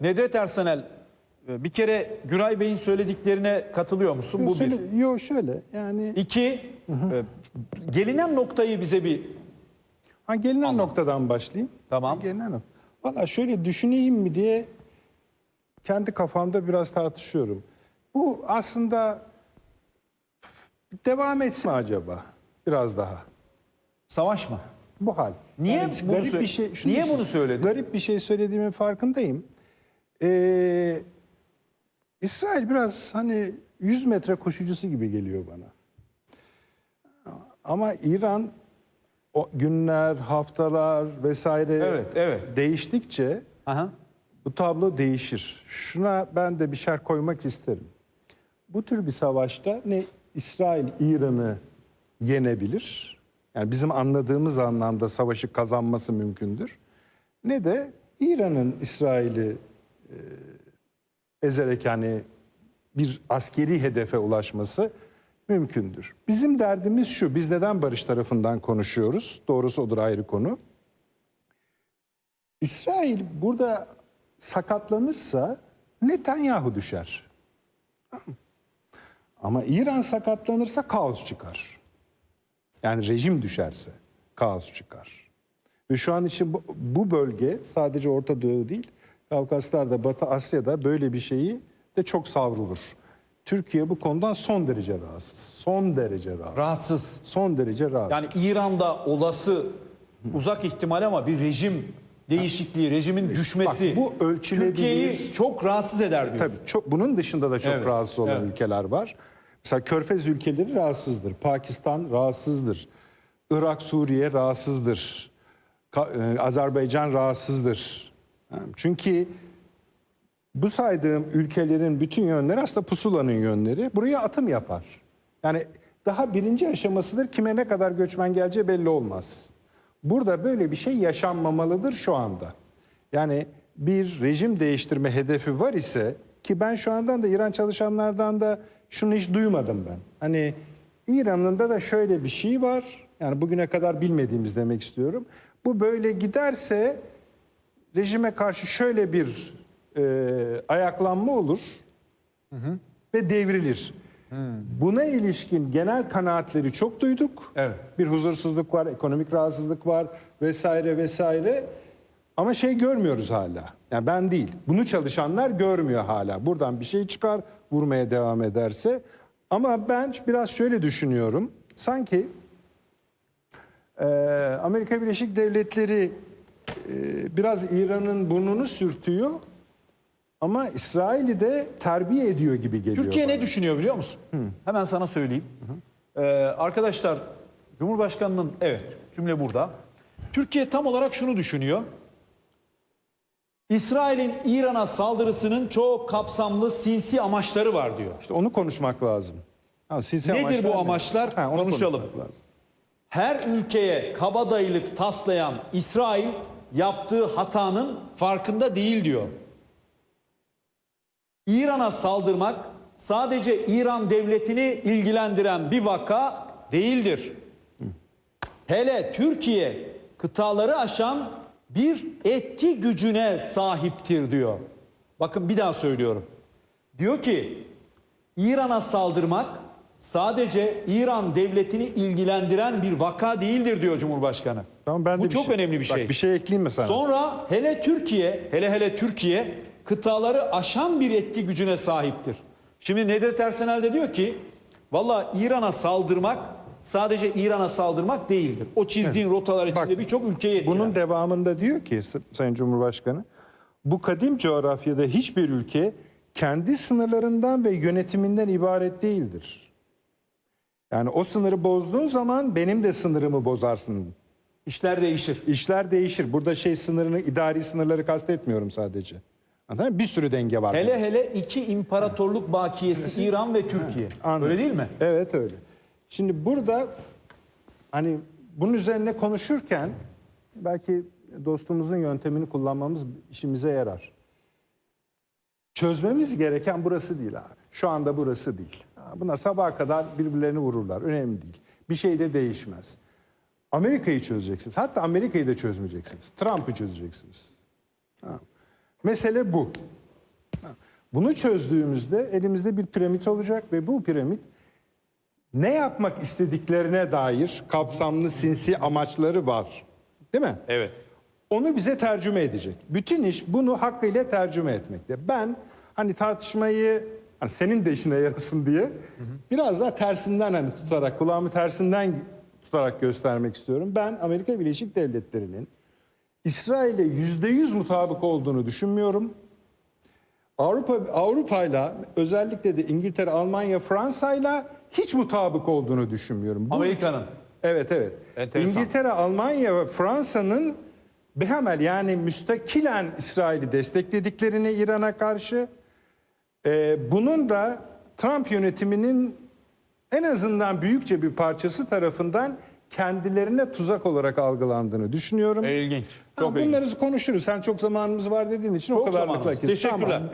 Nedret Ersenel e, bir kere Güray Bey'in söylediklerine katılıyor musun? Bu bir. yok şöyle yani İki, e, gelinen noktayı bize bir ha, gelinen noktadan başlayayım. Tamam. Gelinen nokta. Valla şöyle düşüneyim mi diye kendi kafamda biraz tartışıyorum. Bu aslında devam etsin mi acaba biraz daha? savaş mı? Bu hal. Niye Yani bunu garip bir şey şunu niye bunu söyledin? Garip bir şey söylediğimin farkındayım. Ee, İsrail biraz hani 100 metre koşucusu gibi geliyor bana. Ama İran o günler, haftalar vesaire Evet, evet. değiştikçe Aha. bu tablo değişir. Şuna ben de bir şer koymak isterim. Bu tür bir savaşta ne İsrail İran'ı yenebilir. Yani bizim anladığımız anlamda savaşı kazanması mümkündür. Ne de İran'ın İsrail'i e, ezerek yani bir askeri hedefe ulaşması mümkündür. Bizim derdimiz şu, biz neden barış tarafından konuşuyoruz? Doğrusu odur ayrı konu. İsrail burada sakatlanırsa Netanyahu düşer. Ama İran sakatlanırsa kaos çıkar. Yani rejim düşerse kaos çıkar. Ve şu an için bu bölge sadece Orta Doğu değil, Kavkaslar'da, Batı Asya'da böyle bir şeyi de çok savrulur. Türkiye bu konudan son derece rahatsız. Son derece rahatsız. Rahatsız. Son derece rahatsız. Yani İran'da olası uzak ihtimal ama bir rejim değişikliği, rejimin düşmesi bu ölçülebilir. Türkiye'yi çok rahatsız eder diyorsun. Tabii çok bunun dışında da çok Evet, rahatsız olan evet. ülkeler var. Mesela Körfez ülkeleri rahatsızdır. Pakistan rahatsızdır. Irak, Suriye rahatsızdır. E, Azerbaycan rahatsızdır. Çünkü bu saydığım ülkelerin bütün yönleri aslında pusulanın yönleri. Buraya atım yapar. Yani daha birinci aşamasıdır. Kime ne kadar göçmen geleceği belli olmaz. Burada böyle bir şey yaşanmamalıdır şu anda. Yani bir rejim değiştirme hedefi var ise ki ben şu andan da İran çalışanlardan da şunu hiç duymadım ben. Hani İran'ın da da şöyle bir şey var. Yani bugüne kadar bilmediğimiz demek istiyorum. Bu böyle giderse rejime karşı şöyle bir e, ayaklanma olur ve devrilir. Buna ilişkin genel kanaatleri çok duyduk. Evet. Bir huzursuzluk var, ekonomik rahatsızlık var vesaire vesaire. Ama şey görmüyoruz hala. Yani ben değil. Bunu çalışanlar görmüyor hala. Buradan bir şey çıkar, vurmaya devam ederse. Ama ben biraz şöyle düşünüyorum. Sanki ee, Amerika Birleşik Devletleri e, biraz İran'ın burnunu sürtüyor ama İsrail'i de terbiye ediyor gibi geliyor. Türkiye bana. ne düşünüyor biliyor musun? Hemen sana söyleyeyim. Ee, arkadaşlar Cumhurbaşkanı'nın evet cümle burada. Türkiye tam olarak şunu düşünüyor. İsrail'in İran'a saldırısının çok kapsamlı sinsi amaçları var diyor. İşte onu konuşmak lazım. Ha, sinsi Nedir bu ne? amaçlar? Ha, onu Konuşalım. lazım. Her ülkeye kabadayılık taslayan İsrail yaptığı hatanın farkında değil diyor. İran'a saldırmak sadece İran devletini ilgilendiren bir vaka değildir. Hele Türkiye kıtaları aşan bir etki gücüne sahiptir diyor. Bakın bir daha söylüyorum. Diyor ki İran'a saldırmak sadece İran devletini ilgilendiren bir vaka değildir diyor Cumhurbaşkanı. Tamam, ben de Bu çok şey- önemli bir Bak, şey. bir şey ekleyeyim mi sana? Sonra hele Türkiye, hele hele Türkiye kıtaları aşan bir etki gücüne sahiptir. Şimdi Nedret Ersenel de diyor ki, valla İran'a saldırmak sadece İran'a saldırmak değildir. O çizdiğin rotalar içinde Bak, birçok ülkeyi etkiler. Bunun devamında diyor ki Sayın Cumhurbaşkanı, bu kadim coğrafyada hiçbir ülke kendi sınırlarından ve yönetiminden ibaret değildir. Yani o sınırı bozduğun zaman benim de sınırımı bozarsın. İşler değişir. İşler değişir. Burada şey sınırını, idari sınırları kastetmiyorum sadece. Anladın mı? Bir sürü denge var. Hele hele iki imparatorluk bakiyesi İran ve Türkiye. Anladım. Öyle değil mi? Evet öyle. Şimdi burada hani bunun üzerine konuşurken belki dostumuzun yöntemini kullanmamız işimize yarar. Çözmemiz gereken burası değil abi. Şu anda burası değil. Ha, Buna sabaha kadar birbirlerini vururlar. Önemli değil. Bir şey de değişmez. Amerika'yı çözeceksiniz. Hatta Amerika'yı da çözmeyeceksiniz. Trump'ı çözeceksiniz. Ha. Mesele bu. Bunu çözdüğümüzde elimizde bir piramit olacak ve bu piramit ne yapmak istediklerine dair kapsamlı sinsi amaçları var. Değil mi? Evet. Onu bize tercüme edecek. Bütün iş bunu hakkıyla tercüme etmekte. Ben hani tartışmayı hani senin de işine yarasın diye biraz daha tersinden hani tutarak kulağımı tersinden tutarak göstermek istiyorum. Ben Amerika Birleşik Devletleri'nin İsrail'e yüzde yüz mutabık olduğunu düşünmüyorum. Avrupa Avrupa'yla özellikle de İngiltere, Almanya, Fransa'yla hiç mutabık olduğunu düşünmüyorum. Bu Amerika'nın. Evet evet. Enteresan. İngiltere, Almanya ve Fransa'nın behemel yani müstakilen İsrail'i desteklediklerini İran'a karşı e, bunun da Trump yönetiminin en azından büyükçe bir parçası tarafından kendilerine tuzak olarak algılandığını düşünüyorum. İlginç. Ha, bunları konuşuruz. Sen çok zamanımız var dediğin için o Çok kadarlıkla zamanımız. Teşekkürler. Tamam.